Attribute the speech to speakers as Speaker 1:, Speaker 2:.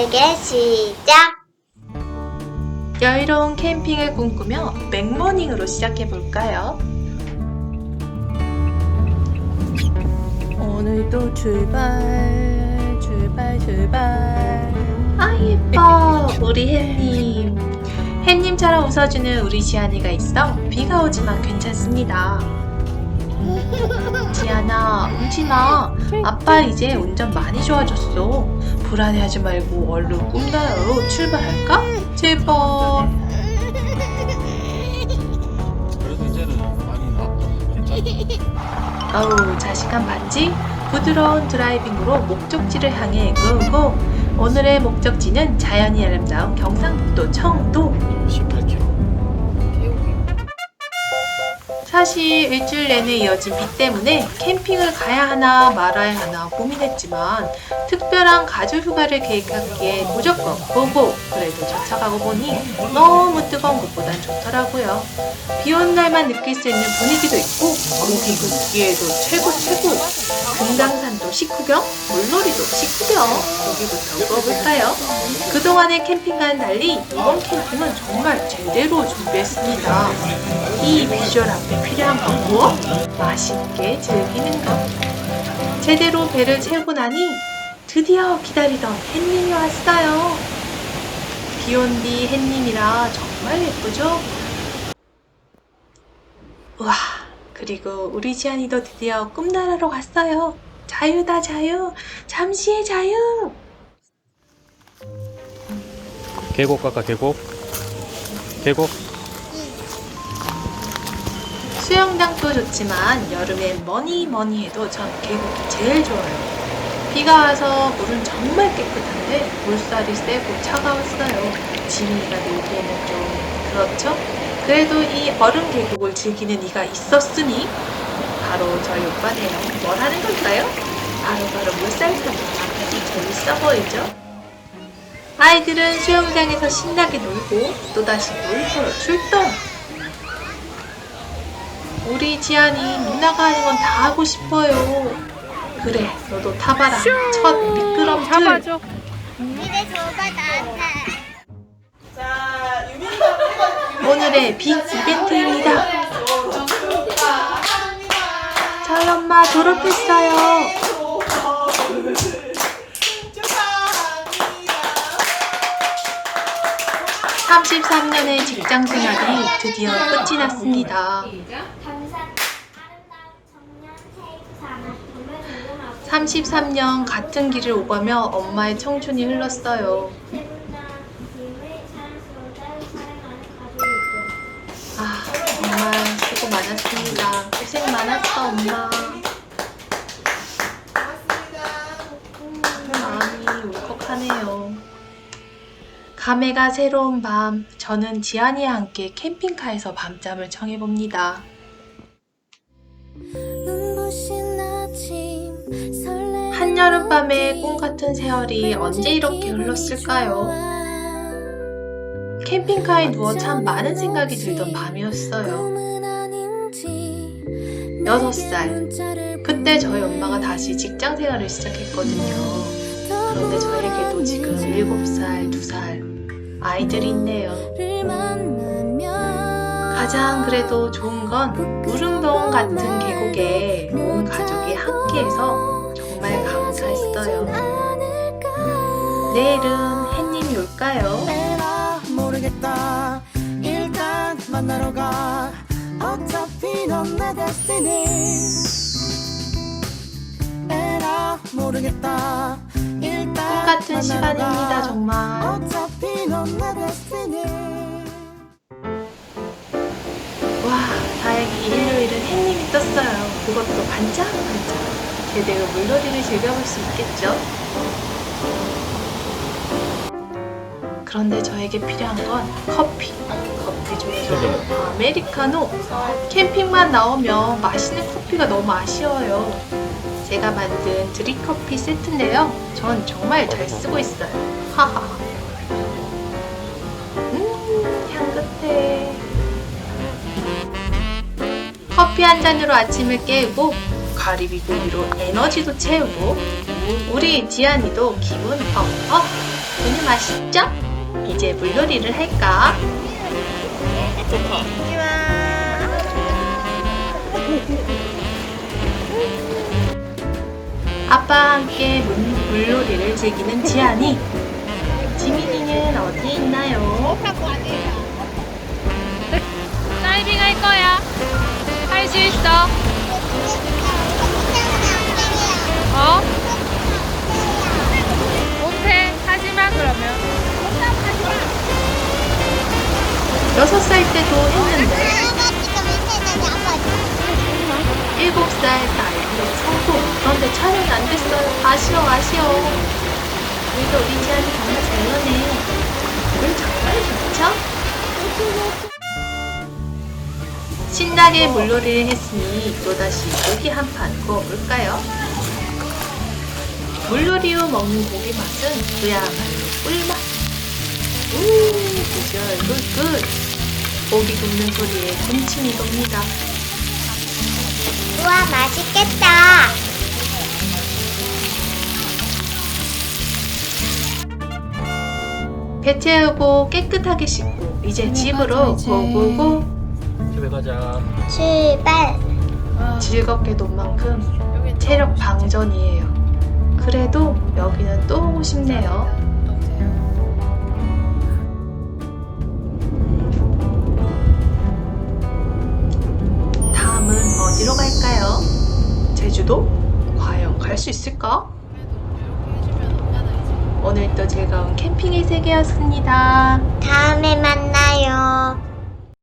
Speaker 1: 빠르게 시작!
Speaker 2: 여유로운 캠핑을 꿈꾸며 맥모닝으로 시작해볼까요? 오늘도 출발, 출발, 출발. 아, 예뻐. 우리 햇님. 햇님처럼 웃어주는 우리 지안이가 있어 비가 오지만 괜찮습니다. 지안아, 울지 마. 아빠 이제 운전 많이 좋아졌어. 불안해하지 말고 얼른 꿈나라로 출발할까? 제발.
Speaker 3: 그래도 이제는 많이 나았다. 괜찮아.
Speaker 2: 아우 자신감 봤지? 부드러운 드라이빙으로 목적지를 향해 고고 오늘의 목적지는 자연이 아름다운 경상북도 청도
Speaker 3: 18km.
Speaker 2: 사실 일주일 내내 이어진 비 때문에 캠핑을 가야 하나 말아야 하나 고민했지만 특별한 가족 휴가를 계획하기에 무조건 고고 그래도 도착하고 보니 너무 뜨거운 것보단 좋더라고요. 비 오는 날만 느낄 수 있는 분위기도 있고 고기 굽기에도 최고 최고. 금강산도 식후경 물놀이도 식후경 고기부터 구워볼까요? 그동안의 캠핑과는 달리 이번 캠핑은 정말 제대로 준비했습니다. 이 비주얼 앞에 필요한 건 무엇? 맛있게 즐기는 것. 제대로 배를 채우고 나니 드디어 기다리던 햇님이 왔어요. 비 온 뒤 햇님이라 정말 예쁘죠? 우와, 그리고 우리 지안이도 드디어 꿈나라로 갔어요. 자유다 자유, 잠시의 자유.
Speaker 3: 계곡 갈까 계곡? 계곡?
Speaker 2: 수영장도 좋지만 여름엔 뭐니 뭐니 해도 전 계곡이 제일 좋아요. 비가 와서 물은 정말 깨끗한데 물살이 세고 차가웠어요. 지민이가 놀기에는 좀 그렇죠? 그래도 이 얼음 계곡을 즐기는 이가 있었으니 바로 저희 오빠네요. 뭘 하는 걸까요? 바로바로 물살 타기. 재밌어 보이죠? 아이들은 수영장에서 신나게 놀고 또다시 물터로 출동! 우리 지안이 누나가 하는 건 다 하고 싶어요. 그래, 너도 타봐라. 첫 미끄럼틀.
Speaker 1: 이제 줘봐 나한테
Speaker 2: 오늘의 빅 이벤트입니다. 저희 엄마 졸업했어요. 33년의 직장 생활이 드디어 끝이 났습니다.
Speaker 1: 감사 아름다운 청년 세이브
Speaker 2: 33년 같은 길을 오가며 엄마의 청춘이 흘렀어요. 아, 정말 수고 많았습니다. 고생 많았어, 엄마. 마음이 울컥하네요. 감회가 새로운 밤, 저는 지안이와 함께 캠핑카에서 밤잠을 청해봅니다. 한여름밤의 꿈 같은 세월이 언제 이렇게 흘렀을까요? 캠핑카에 누워 참 많은 생각이 들던 밤이었어요. 6살. 그때 저희 엄마가 다시 직장 생활을 시작했거든요. 그런데 저에게도 지금 7살, 2살 아이들이 있네요. 가장 그래도 좋은 건 우릉동 같은 계곡에 온 가족이 함께해서 정말 감사했어요. 내일은 햇님이 올까요?
Speaker 4: 에라 모르겠다 일단 만나러 가 어차피 넌 내 데스티니 에라 모르겠다 일단
Speaker 2: 꿈 같은
Speaker 4: 만나러
Speaker 2: 시간입니다,
Speaker 4: 가.
Speaker 2: 정말.
Speaker 4: 어차피 넌내 데스티니
Speaker 2: 와, 다행히 일요일은 햇님이 떴어요. 그것도 반짝반짝. 제대로 물놀이를 즐겨볼 수 있겠죠? 그런데 저에게 필요한 건 커피. 커피 중에서도 아메리카노. 캠핑만 나오면 맛있는 커피가 너무 아쉬워요. 제가 만든 드립커피 세트인데요. 전 정말 잘 쓰고 있어요. 하하. 음, 향긋해. 커피 한 잔으로 아침을 깨우고 가리비 고기로 에너지도 채우고 우리 지안이도 기분 업업 오늘 맛있죠? 이제 물놀이를 할까? 아빠와 함께 물, 물놀이를 즐기는 지안이 지민이는 어디 있나요? 여섯 살 때도 했는데 일곱 살 나이로 성공. 그런데 촬영이 안 됐어요. 아쉬워 아쉬워. 그래도 우리 지안이 정말 잘 노네. 물 정말 좋죠? 신나게 물놀이를 했으니 또다시 고기 한 판 구워볼까요? 물놀이 후 먹는 고기 맛은 그야말로 꿀맛 우 비주얼 굿굿 고기 굽는 소리에 군침이 돕니다
Speaker 1: 우와 맛있겠다.
Speaker 2: 배 채우고 깨끗하게 씻고 이제 집으로 고고고
Speaker 3: 집에 가자.
Speaker 1: 출발.
Speaker 2: 즐겁게 논 만큼 체력 방전이에요 그래도 여기는 또 오고 싶네요 제주도? 과연 갈 수 있을까? 오늘도 즐거운 캠핑의 세계였습니다.
Speaker 1: 다음에 만나요.